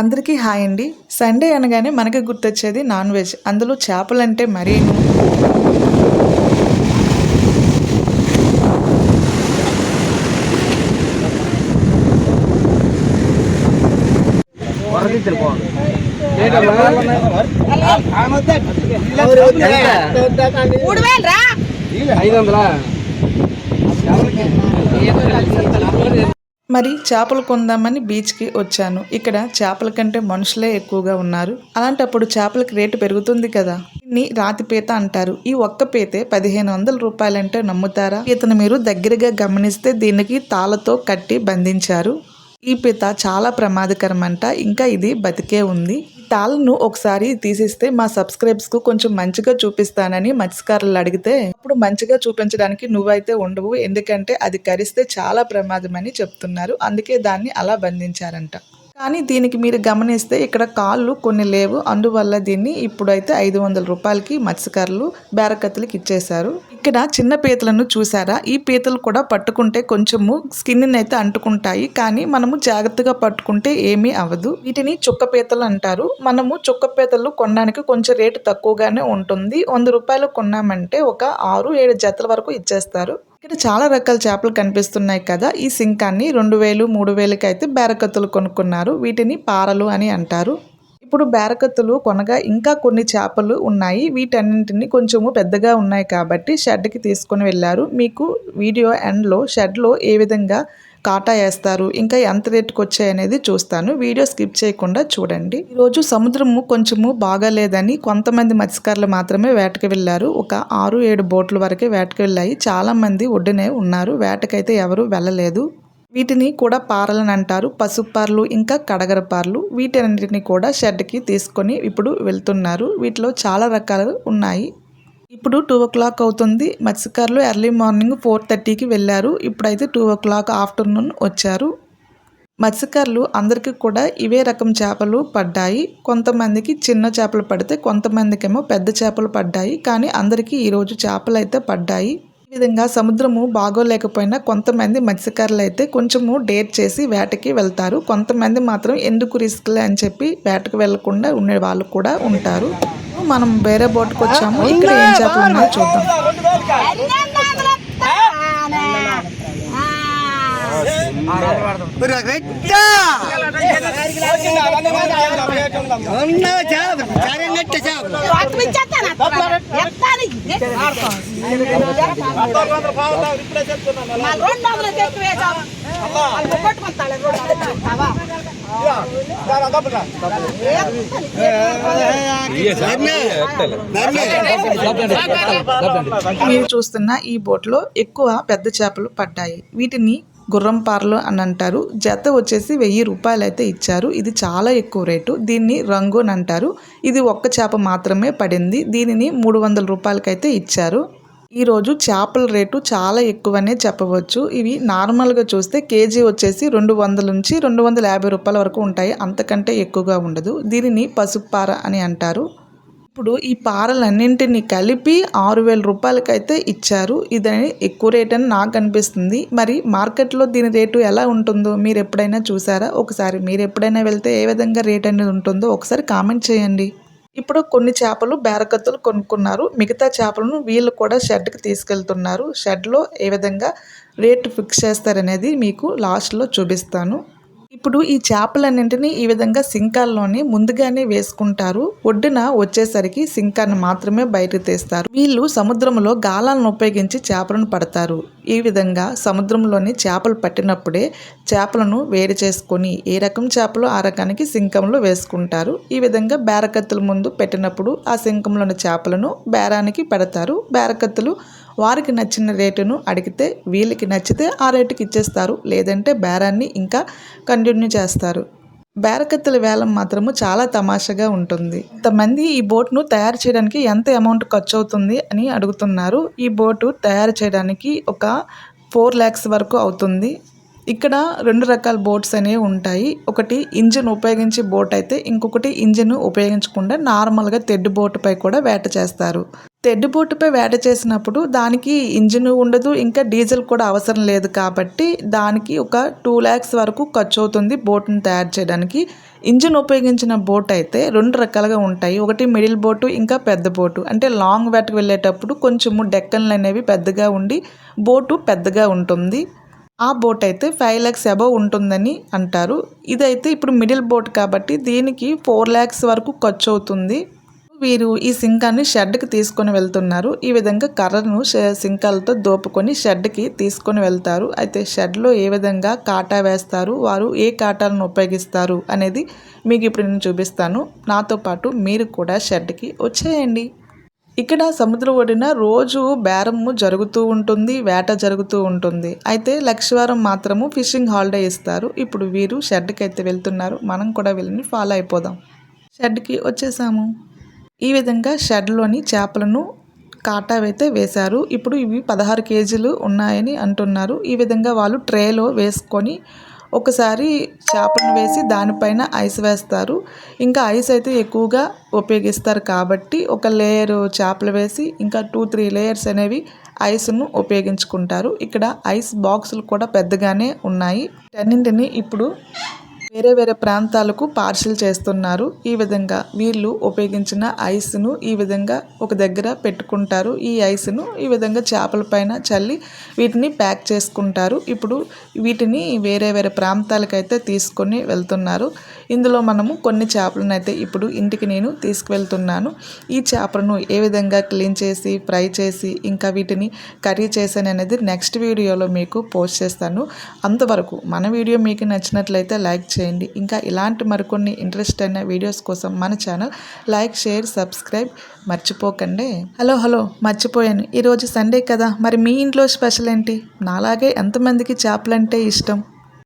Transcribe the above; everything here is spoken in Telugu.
అందరికీ హాయ్ అండి. సండే అనగానే మనకి గుర్తొచ్చేది నాన్ వెజ్. అందులో చేపలంటే మరీను వరదిద్దరు బాగుంది మూడు వేలు రా. ఐదు వందలా? మరి చేపలు కొందామని బీచ్కి వచ్చాను. ఇక్కడ చేపల కంటే మనుషులే ఎక్కువగా ఉన్నారు. అలాంటప్పుడు చేపలకి రేటు పెరుగుతుంది కదా? దీన్ని రాతి పీత అంటారు. ఈ ఒక్క పీతే పదిహేను వందల రూపాయలంటే నమ్ముతారా? ఇతను మీరు దగ్గరగా గమనిస్తే దీనికి తాళతో కట్టి బంధించారు. ఈ పీత చాలా ప్రమాదకరమంట. ఇంకా ఇది బతికే ఉంది. తాళ్ళను ఒకసారి తీసేస్తే మా సబ్స్క్రైబ్స్కు కొంచెం మంచిగా చూపిస్తానని మత్స్యకారులు అడిగితే ఇప్పుడు మంచిగా చూపించడానికి నువ్వైతే ఉండవు ఎందుకంటే అది కరిస్తే చాలా ప్రమాదమని చెప్తున్నారు. అందుకే దాన్ని అలా బంధించారంట. కానీ దీనికి మీరు గమనిస్తే ఇక్కడ కాళ్ళు కొన్ని లేవు. అందువల్ల దీన్ని ఇప్పుడైతే ఐదు వందల రూపాయలకి మత్స్యకారులు బేరకత్తులకి ఇచ్చేశారు. ఇక్కడ చిన్న పీతలను చూసారా? ఈ పీతలు కూడా పట్టుకుంటే కొంచెము స్కిన్ అయితే అంటుకుంటాయి. కానీ మనము జాగ్రత్తగా పట్టుకుంటే ఏమీ అవ్వదు. వీటిని చుక్క పీతలు అంటారు. మనము చుక్క పీతలు కొనడానికి కొంచెం రేటు తక్కువగానే ఉంటుంది. వంద రూపాయలు కొన్నామంటే ఒక ఆరు ఏడు జతల వరకు ఇచ్చేస్తారు. ఇక్కడ చాలా రకాల చేపలు కనిపిస్తున్నాయి కదా. ఈ సింకాన్ని రెండు వేలు మూడు వేలకి అయితే బేరకత్తులు కొనుక్కున్నారు. వీటిని పారలు అని అంటారు. ఇప్పుడు బేరకత్తులు కొనగా ఇంకా కొన్ని చేపలు ఉన్నాయి. వీటన్నింటిని కొంచెము పెద్దగా ఉన్నాయి కాబట్టి షెడ్కి తీసుకొని వెళ్ళారు. మీకు వీడియో ఎండ్లో షెడ్లో ఏ విధంగా కాటా వేస్తారు ఇంకా ఎంత రేటుకు వచ్చాయనేది చూస్తాను. వీడియో స్కిప్ చేయకుండా చూడండి. ఈరోజు సముద్రము కొంచెము బాగాలేదని కొంతమంది మత్స్యకారులు మాత్రమే వేటకి వెళ్ళారు. ఒక ఆరు ఏడు బోట్ల వరకే వేటకి వెళ్ళాయి. చాలామంది ఒడ్డునే ఉన్నారు. వేటకైతే ఎవరు వెళ్ళలేదు. వీటిని కూడా పారలని అంటారు. పసుపు పార్లు ఇంకా కడగర పార్లు. వీటన్నిటిని కూడా షెడ్కి తీసుకొని ఇప్పుడు వెళ్తున్నారు. వీటిలో చాలా రకాలు ఉన్నాయి. ఇప్పుడు టూ ఓ క్లాక్ అవుతుంది. మత్స్యకారులు ఎర్లీ మార్నింగ్ ఫోర్ థర్టీకి వెళ్ళారు. ఇప్పుడైతే టూ ఓ క్లాక్ ఆఫ్టర్నూన్ వచ్చారు. మత్స్యకారులు అందరికీ కూడా ఇవే రకం చేపలు పడ్డాయి. కొంతమందికి చిన్న చేపలు పడితే కొంతమందికేమో పెద్ద చేపలు పడ్డాయి. కానీ అందరికీ ఈరోజు చేపలు అయితే పడ్డాయి. విధంగా సముద్రము బాగోలేకపోయినా కొంతమంది మత్స్యకారులు అయితే కొంచెము డేట్ చేసి వేటకి వెళ్తారు కొంతమంది మాత్రం ఎందుకు రిస్క్లే అని చెప్పి వేటకు వెళ్ళకుండా ఉండే వాళ్ళు కూడా ఉంటారు మనం వేరే బోట్కి వచ్చాము ఇక్కడ ఏం చేపలు ఉన్నాయో చూద్దాం పన్నెండు రెండు వందలు మీరు చూస్తున్న ఈ బోట్లో ఎక్కువ పెద్ద చేపలు పడ్డాయి. వీటిని గుర్రం పార్లు అని అంటారు. జత వచ్చేసి వెయ్యి రూపాయలు అయితే ఇచ్చారు. ఇది చాలా ఎక్కువ రేటు. దీన్ని రంగు అని అంటారు. ఇది ఒక్క చేప మాత్రమే పడింది. దీనిని మూడు వందల రూపాయలకైతే ఇచ్చారు. ఈరోజు చేపల రేటు చాలా ఎక్కువనే చెప్పవచ్చు. ఇవి నార్మల్గా చూస్తే కేజీ వచ్చేసి రెండు వందల నుంచి రెండు వందల యాభై రూపాయల వరకు ఉంటాయి. అంతకంటే ఎక్కువగా ఉండదు. దీనిని పసుపు పార అని అంటారు. ఇప్పుడు ఈ పారలన్నింటినీ కలిపి ఆరు వేల రూపాయలకైతే ఇచ్చారు. ఇదని ఎక్కువ రేట్ అని నాకు అనిపిస్తుంది. మరి మార్కెట్లో దీని రేటు ఎలా ఉంటుందో మీరు ఎప్పుడైనా చూసారా? ఒకసారి మీరు ఎప్పుడైనా వెళ్తే ఏ విధంగా రేట్ అనేది ఉంటుందో ఒకసారి కామెంట్ చేయండి. ఇప్పుడు కొన్ని చేపలు బేరకత్తులు కొనుక్కున్నారు. మిగతా చేపలను వీళ్ళు కూడా షెడ్కి తీసుకెళ్తున్నారు. షెడ్లో ఏ విధంగా రేటు ఫిక్స్ చేస్తారనేది మీకు లాస్ట్లో చూపిస్తాను. ఇప్పుడు ఈ చేపలన్నింటినీ ఈ విధంగా సింకాల్లోనే ముందుగానే వేసుకుంటారు. ఒడ్డున వచ్చేసరికి సింకాన్ని మాత్రమే బయటకు తీస్తారు. వీళ్ళు సముద్రంలో గాలాలను ఉపయోగించి చేపలను పడతారు. ఈ విధంగా సముద్రంలోని చేపలు పట్టినప్పుడే చేపలను వేడి చేసుకొని ఏ రకం చేపలు ఆ రకానికి సింకంలో వేసుకుంటారు. ఈ విధంగా బేరకత్తుల ముందు పెట్టినప్పుడు ఆ సింకంలోని చేపలను బేరానికి పెడతారు. బేరకత్తులు వారికి నచ్చిన రేటును అడిగితే వీళ్ళకి నచ్చితే ఆ రేటుకి ఇచ్చేస్తారు. లేదంటే బేరాన్ని ఇంకా కంటిన్యూ చేస్తారు. బేరకత్తుల వేలం మాత్రము చాలా తమాషగా ఉంటుంది. ఇంతమంది ఈ బోట్ను తయారు చేయడానికి ఎంత అమౌంట్ ఖర్చు అవుతుంది అని అడుగుతున్నారు. ఈ బోటు తయారు చేయడానికి ఒక ఫోర్ ల్యాక్స్ వరకు అవుతుంది. ఇక్కడ రెండు రకాల బోట్స్ అనేవి ఉంటాయి. ఒకటి ఇంజిన్ ఉపయోగించి బోట్ అయితే ఇంకొకటి ఇంజిన్ ఉపయోగించకుండా నార్మల్గా తెడ్డు బోటుపై కూడా వేట చేస్తారు. తెడ్డు బోటుపై వేట చేసినప్పుడు దానికి ఇంజిన్ ఉండదు ఇంకా డీజిల్ కూడా అవసరం లేదు కాబట్టి దానికి ఒక టూ ల్యాక్స్ వరకు ఖర్చు అవుతుంది బోట్ని తయారు చేయడానికి. ఇంజిన్ ఉపయోగించిన బోట్ అయితే రెండు రకాలుగా ఉంటాయి. ఒకటి మిడిల్ బోటు ఇంకా పెద్ద బోటు. అంటే లాంగ్ వేటకు వెళ్ళేటప్పుడు కొంచెము డెక్కన్లు అనేవి పెద్దగా ఉండి బోటు పెద్దగా ఉంటుంది. ఆ బోట్ అయితే ఫైవ్ ల్యాక్స్ అబవ్ ఉంటుందని అంటారు. ఇదైతే ఇప్పుడు మిడిల్ బోట్ కాబట్టి దీనికి ఫోర్ ల్యాక్స్ వరకు ఖర్చు అవుతుంది వీరు ఈ సింకాన్ని షెడ్కి తీసుకొని వెళ్తున్నారు. ఈ విధంగా కర్రను సింకాలతో దోపుకొని షెడ్కి తీసుకొని వెళ్తారు. అయితే షెడ్లో ఏ విధంగా కాటా వేస్తారు? వారు ఏ కాటాలను ఉపయోగిస్తారు? అనేది మీకు ఇప్పుడు నేను చూపిస్తాను. నాతో పాటు మీరు కూడా షెడ్కి వచ్చేయండి. ఇక్కడ సముద్రం ఒడిన రోజు బేరము జరుగుతూ ఉంటుంది వేట జరుగుతూ ఉంటుంది. అయితే లక్షవారం మాత్రము ఫిషింగ్ హాలిడే ఇస్తారు. ఇప్పుడు వీరు షెడ్కి అయితే వెళ్తున్నారు. మనం కూడా వెళ్ళి ఫాలో అయిపోదాం. షెడ్కి వచ్చేసాము. ఈ విధంగా షెడ్లోని చేపలను కాటావైతే వేశారు. ఇప్పుడు ఇవి పదహారు కేజీలు ఉన్నాయని అంటున్నారు. ఈ విధంగా వాళ్ళు ట్రేలో వేసుకొని ఒకసారి చేపలను వేసి దానిపైన ఐస్ వేస్తారు. ఇంకా ఐస్ అయితే ఎక్కువగా ఉపయోగిస్తారు కాబట్టి ఒక లేయర్ చేపలు వేసి ఇంకా టూ త్రీ లేయర్స్ అనేవి ఐస్ను ఉపయోగించుకుంటారు. ఇక్కడ ఐస్ బాక్సులు కూడా పెద్దగానే ఉన్నాయి. అన్నింటినీ ఇప్పుడు వేరే వేరే ప్రాంతాలకు పార్సిల్ చేస్తున్నారు. ఈ విధంగా వీళ్ళు ఉపయోగించిన ఐస్ను ఈ విధంగా ఒక దగ్గర పెట్టుకుంటారు. ఈ ఐస్ను ఈ విధంగా చేపల పైన చల్లి వీటిని ప్యాక్ చేసుకుంటారు. ఇప్పుడు వీటిని వేరే వేరే ప్రాంతాలకైతే తీసుకొని వెళ్తున్నారు. ఇందులో మనము కొన్ని చేపలను అయితే ఇప్పుడు ఇంటికి నేను తీసుకువెళ్తున్నాను. ఈ చేపలను ఏ విధంగా క్లీన్ చేసి ఫ్రై చేసి ఇంకా వీటిని కర్రీ చేశాను అనేది నెక్స్ట్ వీడియోలో మీకు పోస్ట్ చేస్తాను. అంతవరకు మన వీడియో మీకు నచ్చినట్లయితే లైక్ చేయండి. ఇంకా ఇలాంటి మరికొన్ని ఇంట్రెస్ట్ అయిన వీడియోస్ కోసం మన ఛానల్ లైక్ షేర్ సబ్స్క్రైబ్ మర్చిపోకండి. హలో హలో మర్చిపోయాను. ఈరోజు సండే కదా. మరి మీ ఇంట్లో స్పెషల్ ఏంటి? నాలాగే ఎంతమందికి చేపలంటే ఇష్టం?